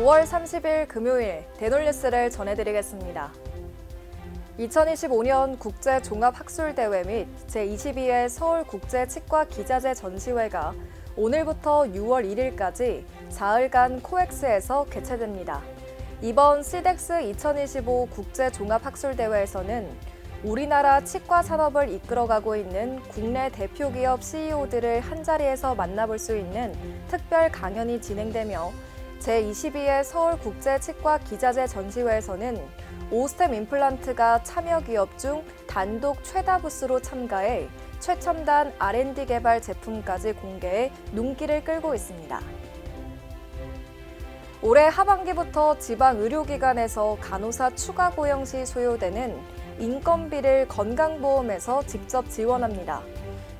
5월 30일 금요일 대놀뉴스를 전해드리겠습니다. 2025년 국제종합학술대회 및 제22회 서울국제치과 기자재 전시회가 오늘부터 6월 1일까지 사흘간 코엑스에서 개최됩니다. 이번 시덱스 2025 국제종합학술대회에서는 우리나라 치과 산업을 이끌어가고 있는 국내 대표 기업 CEO들을 한자리에서 만나볼 수 있는 특별 강연이 진행되며 제22회 서울국제치과 기자재 전시회에서는 오스템 임플란트가 참여 기업 중 단독 최다 부스로 참가해 최첨단 R&D 개발 제품까지 공개해 눈길을 끌고 있습니다. 올해 하반기부터 지방 의료기관에서 간호사 추가 고용 시 소요되는 인건비를 건강보험에서 직접 지원합니다.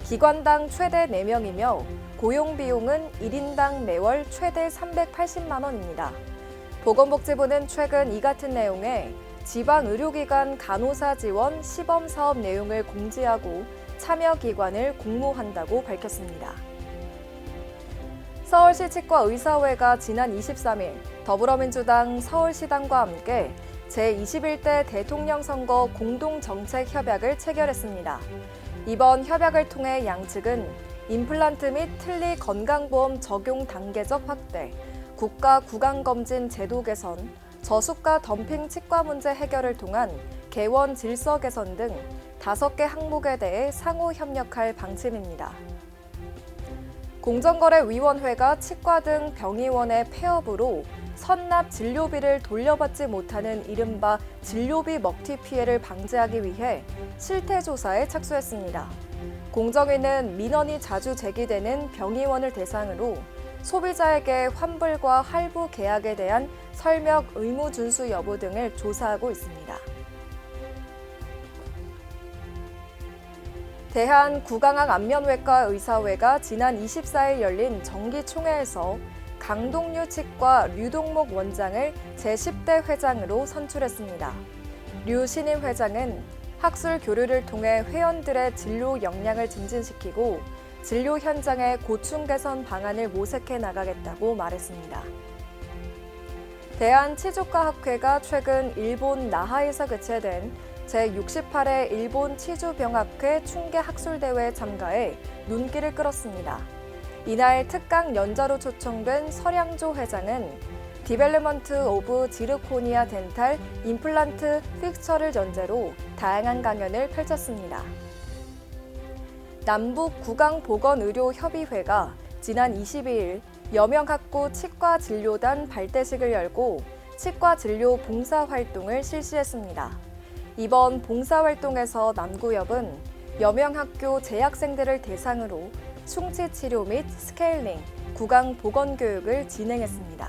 기관당 최대 4명이며 고용 비용은 1인당 매월 최대 380만 원입니다. 보건복지부는 최근 이 같은 내용의 지방 의료기관 간호사 지원 시범 사업 내용을 공지하고 참여 기관을 공모한다고 밝혔습니다. 서울시 치과의사회가 지난 23일 더불어민주당 서울시당과 함께 제21대 대통령 선거 공동정책 협약을 체결했습니다. 이번 협약을 통해 양측은 임플란트 및 틀니 건강보험 적용 단계적 확대, 국가 구강검진 제도 개선, 저수가 덤핑 치과 문제 해결을 통한 개원 질서 개선 등 다섯 개 항목에 대해 상호 협력할 방침입니다. 공정거래위원회가 치과 등 병의원의 폐업으로 선납 진료비를 돌려받지 못하는 이른바 진료비 먹튀 피해를 방지하기 위해 실태조사에 착수했습니다. 공정위는 민원이 자주 제기되는 병의원을 대상으로 소비자에게 환불과 할부 계약에 대한 설명 의무 준수 여부 등을 조사하고 있습니다. 대한 구강암 안면외과 의사회가 지난 24일 열린 정기총회에서 강동류 치과 류동목 원장을 제10대 회장으로 선출했습니다. 류 신임 회장은 학술 교류를 통해 회원들의 진료 역량을 증진시키고 진료 현장의 고충 개선 방안을 모색해 나가겠다고 말했습니다. 대한치주과학회가 최근 일본 나하에서 개최된 제68회 일본 치주병학회 충계 학술대회에 참가해 눈길을 끌었습니다. 이날 특강 연자로 초청된 서량조 회장은 디벨로먼트 오브 지르코니아 덴탈 임플란트 픽처를 전제로 다양한 강연을 펼쳤습니다. 남북 구강 보건 의료 협의회가 지난 22일 여명학구 치과 진료단 발대식을 열고 치과 진료 봉사 활동을 실시했습니다. 이번 봉사 활동에서 남구협은 여명학교 재학생들을 대상으로 충치 치료 및 스케일링, 구강 보건 교육을 진행했습니다.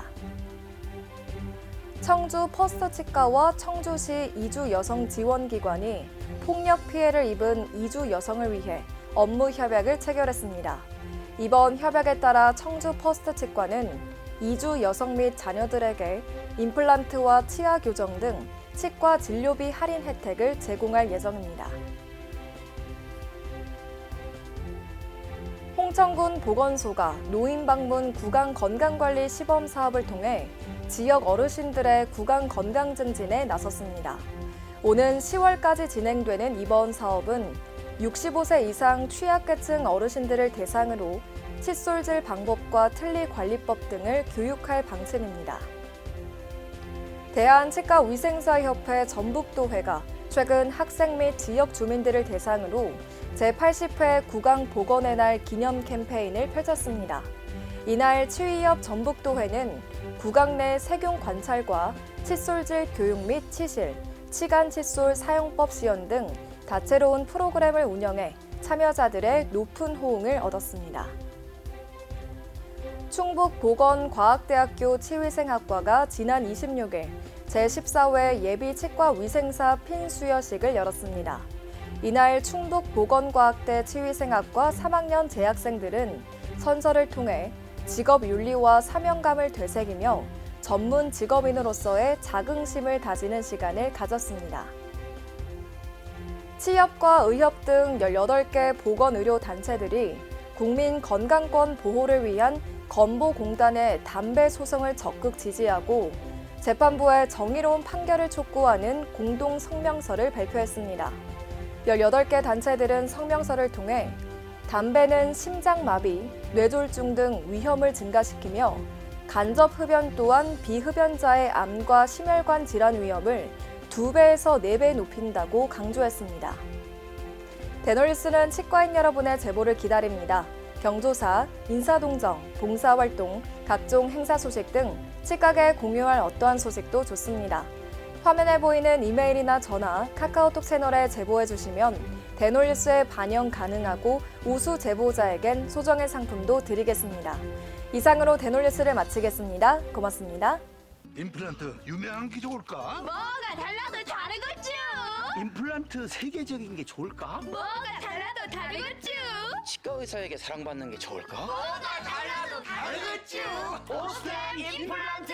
청주 퍼스트 치과와 청주시 이주 여성 지원 기관이 폭력 피해를 입은 이주 여성을 위해 업무 협약을 체결했습니다. 이번 협약에 따라 청주 퍼스트 치과는 이주 여성 및 자녀들에게 임플란트와 치아 교정 등 치과 진료비 할인 혜택을 제공할 예정입니다. 홍천군 보건소가 노인 방문 구강 건강관리 시범 사업을 통해 지역 어르신들의 구강 건강 증진에 나섰습니다. 오는 10월까지 진행되는 이번 사업은 65세 이상 취약계층 어르신들을 대상으로 칫솔질 방법과 틀니 관리법 등을 교육할 방침입니다. 대한치과위생사협회 전북도회가 최근 학생 및 지역 주민들을 대상으로 제80회 구강 보건의 날 기념 캠페인을 펼쳤습니다. 이날 치위협 전북도회는 구강 내 세균 관찰과 칫솔질 교육 및 치실, 치간 칫솔 사용법 시연 등 다채로운 프로그램을 운영해 참여자들의 높은 호응을 얻었습니다. 충북 보건과학대학교 치위생학과가 지난 26일 제14회 예비 치과 위생사 핀 수여식을 열었습니다. 이날 충북 보건과학대 치위생학과 3학년 재학생들은 선서를 통해 직업 윤리와 사명감을 되새기며 전문 직업인으로서의 자긍심을 다지는 시간을 가졌습니다. 치협과 의협 등 18개 보건의료 단체들이 국민 건강권 보호를 위한 건보공단의 담배 소송을 적극 지지하고 재판부의 정의로운 판결을 촉구하는 공동 성명서를 발표했습니다. 18개 단체들은 성명서를 통해 담배는 심장마비, 뇌졸중 등 위험을 증가시키며 간접 흡연 또한 비흡연자의 암과 심혈관 질환 위험을 2배에서 4배 높인다고 강조했습니다. 대놀뉴스는 치과인 여러분의 제보를 기다립니다. 경조사, 인사동정, 봉사활동, 각종 행사 소식 등 치과계 공유할 어떠한 소식도 좋습니다. 화면에 보이는 이메일이나 전화, 카카오톡 채널에 제보해 주시면 대놀뉴스에 반영 가능하고 우수 제보자에겐 소정의 상품도 드리겠습니다. 이상으로 대놀뉴스를 마치겠습니다. 고맙습니다. 임플란트 유명한 게 좋을까? 뭐가 달라도 다르겠죠. 임플란트 세계적인 게 좋을까? 뭐가 달라도 다르겠죠. 치과 의사에게 사랑받는 게 좋을까? 뭐가 달라도 다르겠죠. 오스템 임플란트